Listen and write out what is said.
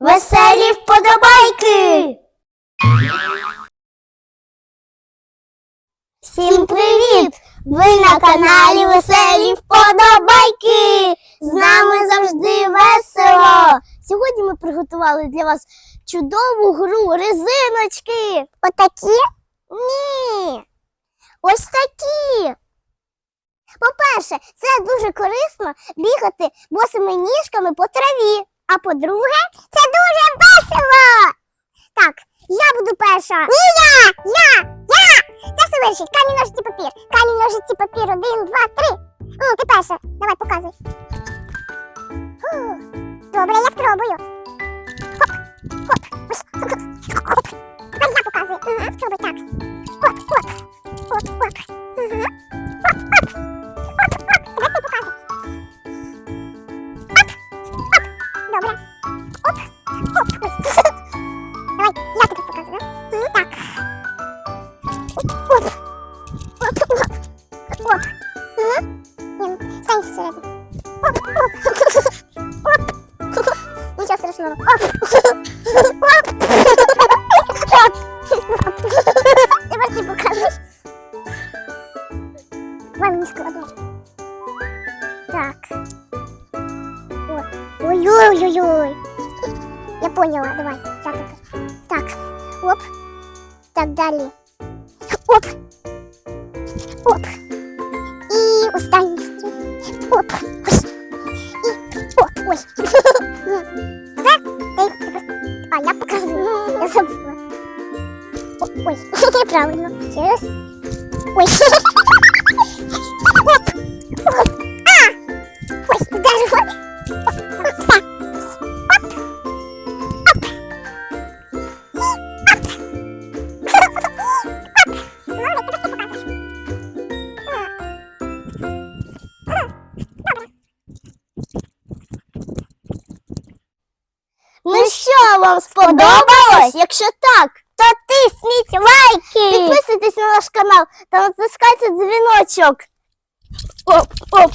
Веселі вподобайки! Всім привіт! Ви на каналі Веселі Вподобайки! З нами завжди весело! Сьогодні ми приготували для вас чудову гру резиночки. Отакі? Ні. Ось такі. По-перше, це дуже корисно бігати босими ніжками по траві. А по-друге, весело. Так, я буду перша. Ні, я! Я! Я! Це все вирішить. Камінь, ножиці, папір. Камінь, ножиці, папір. Один, два, три. М, ти перша. Давай, показуй. Добре, я спробую. Хоп, хоп. Ось. Хоп. Тепер я показую. Ага, спробуй так. Хоп, хоп. Хоп, хоп. Хоп, Давай, я тобі показую? М, Так. Оп, оп. Оп, оп. Ага. Ні, стань всередину. Оп, оп. Оп. Нічого страшного. Оп. Оп. Тепер ти показуєш. Давай мені складай. Так. Ой-ой-ой-ой. Я поняла, давай. Так, так. Так. Оп. Так, далі. Оп. Оп. І останній стрій. Оп. Ось. І оп. Ой. Тепер ти тепер- А, я показую. Я забула. О, Ой. Правильно. Ще раз. Ой. Ну що, вам сподобалось? Якщо так, то тисніть лайки! Підписуйтесь на наш канал та натискайте дзвіночок. Оп, оп.